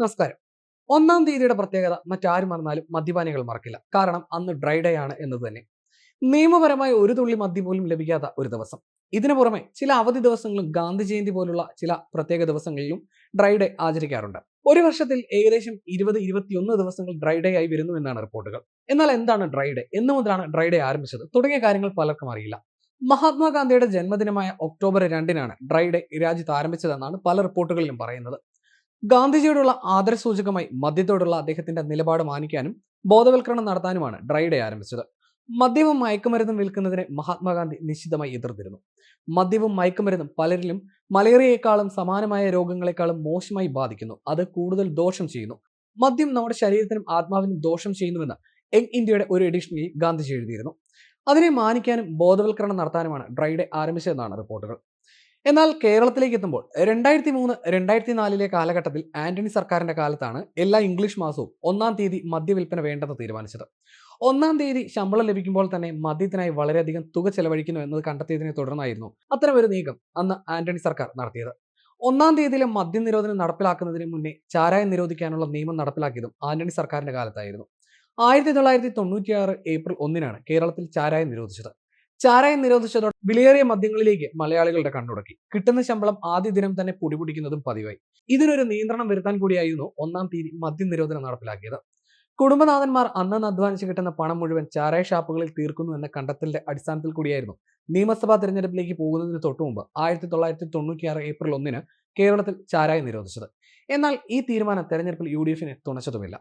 നമസ്കാരം. ഒന്നാം തീയതിയുടെ പ്രത്യേകത മറ്റാരും മറന്നാലും മദ്യപാനികൾ മറക്കില്ല. കാരണം അന്ന് ഡ്രൈ ഡേ ആണ് എന്നത് തന്നെ. നിയമപരമായ ഒരു തുള്ളി മദ്യം പോലും ലഭിക്കാത്ത ഒരു ദിവസം. ഇതിനു പുറമെ ചില അവധി ദിവസങ്ങളും ഗാന്ധി ജയന്തി പോലുള്ള ചില പ്രത്യേക ദിവസങ്ങളിലും ഡ്രൈ ഡേ ആചരിക്കാറുണ്ട്. ഒരു വർഷത്തിൽ ഏകദേശം ഇരുപത് ഇരുപത്തിയൊന്ന് ദിവസങ്ങൾ ഡ്രൈ ഡേ ആയി വരുന്നു എന്നാണ് റിപ്പോർട്ടുകൾ. എന്നാൽ എന്താണ് ഡ്രൈ ഡേ? എന്ന് മുതലാണ് ഡ്രൈ ഡേ ആരംഭിച്ചത്. തുടങ്ങിയ കാര്യങ്ങൾ പലർക്കും അറിയില്ല. മഹാത്മാഗാന്ധിയുടെ ജന്മദിനമായ ഒക്ടോബർ രണ്ടിനാണ് ഡ്രൈ ഡേ രാജ്യത്ത് ആരംഭിച്ചതെന്നാണ് പല റിപ്പോർട്ടുകളിലും പറയുന്നത്. ഗാന്ധിജിയോടുള്ള ആദരസൂചകമായി മദ്യത്തോടുള്ള അദ്ദേഹത്തിന്റെ നിലപാട് മാനിക്കാനും ബോധവൽക്കരണം നടത്താനുമാണ് ഡ്രൈഡെ ആരംഭിച്ചത്. മദ്യവും മയക്കുമരുന്നും വിൽക്കുന്നതിനെ മഹാത്മാഗാന്ധി നിശ്ചിതമായി എതിർത്തിരുന്നു. മദ്യവും മയക്കുമരുന്നും പലരിലും മലേറിയയെക്കാളും സമാനമായ രോഗങ്ങളെക്കാളും മോശമായി ബാധിക്കുന്നു. അത് കൂടുതൽ ദോഷം ചെയ്യുന്നു. മദ്യം നമ്മുടെ ശരീരത്തിനും ആത്മാവിനും ദോഷം ചെയ്യുന്നുവെന്ന് യങ് ഇന്ത്യയുടെ ഒരു എഡിഷനിൽ ഗാന്ധിജി എഴുതിയിരുന്നു. അതിനെ മാനിക്കാനും ബോധവൽക്കരണം നടത്താനുമാണ് ഡ്രൈഡെ ആരംഭിച്ചതെന്നാണ് റിപ്പോർട്ടുകൾ. എന്നാൽ കേരളത്തിലേക്ക് എത്തുമ്പോൾ രണ്ടായിരത്തി മൂന്ന് രണ്ടായിരത്തി നാലിലെ കാലഘട്ടത്തിൽ ആന്റണി സർക്കാരിന്റെ കാലത്താണ് എല്ലാ ഇംഗ്ലീഷ് മാസവും ഒന്നാം തീയതി മദ്യവിൽപ്പന വേണ്ടെന്ന് തീരുമാനിച്ചത്. ഒന്നാം തീയതി ശമ്പളം ലഭിക്കുമ്പോൾ തന്നെ മദ്യത്തിനായി വളരെയധികം തുക ചെലവഴിക്കുന്നു എന്നത് കണ്ടെത്തിയതിനെ തുടർന്നായിരുന്നു അത്തരം ഒരു നീക്കം അന്ന് ആന്റണി സർക്കാർ നടത്തിയത്. ഒന്നാം തീയതിയിലെ മദ്യ നിരോധനം നടപ്പിലാക്കുന്നതിന് മുന്നേ ചാരായം നിരോധിക്കാനുള്ള നിയമം നടപ്പിലാക്കിയതും ആന്റണി സർക്കാരിന്റെ കാലത്തായിരുന്നു. ആയിരത്തി തൊള്ളായിരത്തി തൊണ്ണൂറ്റിയാറ് ഏപ്രിൽ ഒന്നിനാണ് കേരളത്തിൽ ചാരായം നിരോധിച്ചത്. ചാരായം നിരോധിച്ചതോടെ വിലയേറിയ മദ്യങ്ങളിലേക്ക് മലയാളികളുടെ കണ്ണുടക്കി കിട്ടുന്ന ശമ്പളം ആദ്യ ദിനം തന്നെ പൊടിപൊടിക്കുന്നതും പതിവായി. ഇതിനൊരു നിയന്ത്രണം വരുത്താൻ കൂടിയായിരുന്നു ഒന്നാം തീയതി മദ്യ നിരോധനം നടപ്പിലാക്കിയത്. കുടുംബനാഥന്മാർ അന്നന്ന് അധ്വാനിച്ച് കിട്ടുന്ന പണം മുഴുവൻ ചാരായ ഷാപ്പുകളിൽ തീർക്കുന്നു എന്ന കണ്ടെത്തലിന്റെ അടിസ്ഥാനത്തിൽ കൂടിയായിരുന്നു നിയമസഭാ തെരഞ്ഞെടുപ്പിലേക്ക് പോകുന്നതിന് തൊട്ടു മുമ്പ് ആയിരത്തി തൊള്ളായിരത്തി തൊണ്ണൂറ്റിയാറ് ഏപ്രിൽ ഒന്നിന് കേരളത്തിൽ ചാരായം നിരോധിച്ചത്. എന്നാൽ ഈ തീരുമാനം തെരഞ്ഞെടുപ്പിൽ യു ഡി എഫിനെ തുണച്ചതുമില്ല.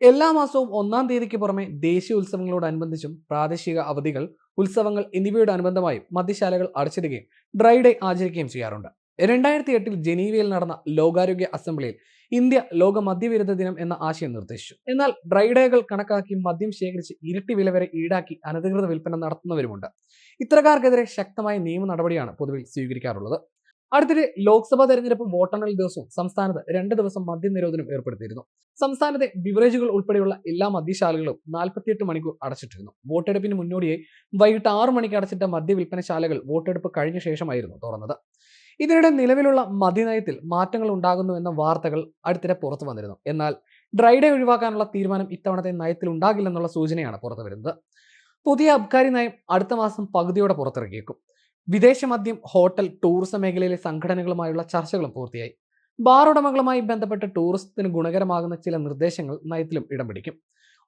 എല്ലാ മാസവും ഒന്നാം തീയതിക്ക് പുറമെ ദേശീയ ഉത്സവങ്ങളോടനുബന്ധിച്ചും പ്രാദേശിക അവധികൾ ഉത്സവങ്ങൾ എന്നിവയുടെ അനുബന്ധമായും മദ്യശാലകൾ അടച്ചിടുകയും ഡ്രൈ ഡേ ആചരിക്കുകയും ചെയ്യാറുണ്ട്. രണ്ടായിരത്തി എട്ടിൽ ജനീവയിൽ നടന്ന ലോകാരോഗ്യ അസംബ്ലിയിൽ ഇന്ത്യ ലോക മദ്യവിരുദ്ധ ദിനം എന്ന ആശയം നിർദ്ദേശിച്ചു. എന്നാൽ ഡ്രൈഡേകൾ കണക്കാക്കി മദ്യം ശേഖരിച്ച് ഇരട്ടി വില വരെ ഈടാക്കി അനധികൃത വിൽപ്പന നടത്തുന്നവരുമുണ്ട്. ഇത്തരക്കാർക്കെതിരെ ശക്തമായ നിയമ നടപടിയാണ് പൊതുവിൽ സ്വീകരിക്കാറുള്ളത്. അടുത്തിടെ ലോക്സഭാ തെരഞ്ഞെടുപ്പ് വോട്ടെണ്ണൽ ദിവസവും സംസ്ഥാനത്ത് രണ്ട് ദിവസം മദ്യനിരോധനം ഏർപ്പെടുത്തിയിരുന്നു. സംസ്ഥാനത്തെ ബിവറേജുകൾ ഉൾപ്പെടെയുള്ള എല്ലാ മദ്യശാലകളും നാൽപ്പത്തിയെട്ട് മണിക്കൂർ അടച്ചിട്ടിരുന്നു. വോട്ടെടുപ്പിന് മുന്നോടിയായി വൈകിട്ട് ആറു മണിക്ക് അടച്ചിട്ട മദ്യ വിൽപ്പനശാലകൾ വോട്ടെടുപ്പ് കഴിഞ്ഞ ശേഷമായിരുന്നു തുറന്നത്. ഇതിനിടെ നിലവിലുള്ള മദ്യനയത്തിൽ മാറ്റങ്ങൾ ഉണ്ടാകുന്നു എന്ന വാർത്തകൾ അടുത്തിടെ പുറത്തു വന്നിരുന്നു. എന്നാൽ ഡ്രൈഡേ ഒഴിവാക്കാനുള്ള തീരുമാനം ഇത്തവണത്തെ നയത്തിൽ ഉണ്ടാകില്ലെന്നുള്ള സൂചനയാണ് പുറത്തു വരുന്നത് പുതിയ അബ്കാരി നയം അടുത്ത മാസം പകുതിയോടെ പുറത്തിറക്കിയേക്കും. വിദേശ മദ്യം ഹോട്ടൽ ടൂറിസം മേഖലയിലെ സംഘടനകളുമായുള്ള ചർച്ചകളും പൂർത്തിയായി. ബാർ ഉടമകളുമായി ബന്ധപ്പെട്ട് ടൂറിസത്തിന് ഗുണകരമാകുന്ന ചില നിർദ്ദേശങ്ങൾ നയത്തിലും ഇടം പിടിക്കും.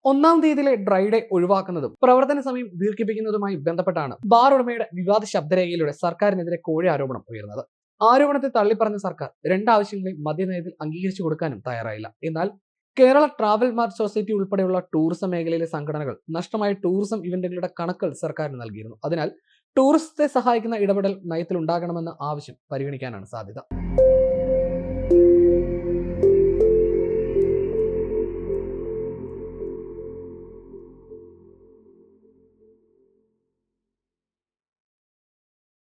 ഒന്നാം തീയതിയിലെ ഡ്രൈ ഡേ ഒഴിവാക്കുന്നതും പ്രവർത്തന സമയം ദീർഘിപ്പിക്കുന്നതുമായി ബന്ധപ്പെട്ടാണ് ബാർ ഉടമയുടെ വിവാദ ശബ്ദരേഖയിലൂടെ സർക്കാരിനെതിരെ കോഴി ആരോപണം ഉയർന്നത് ആരോപണത്തെ തള്ളിപ്പറഞ്ഞ സർക്കാർ രണ്ടാവശ്യങ്ങളെയും മദ്യനയത്തിൽ അംഗീകരിച്ചു കൊടുക്കാനും തയ്യാറായില്ല. എന്നാൽ കേരള ട്രാവൽ മാർച്ച് സൊസൈറ്റി ഉൾപ്പെടെയുള്ള ടൂറിസം മേഖലയിലെ സംഘടനകൾ നഷ്ടമായ ടൂറിസം ഇവന്റുകളുടെ കണക്കുകൾ സർക്കാരിന് നൽകിയിരുന്നു. അതിനാൽ ടൂറിസത്തെ സഹായിക്കുന്ന ഇടപെടൽ നയത്തിൽ ഉണ്ടാകണമെന്ന ആവശ്യം പരിഗണിക്കാനാണ് സാധ്യത.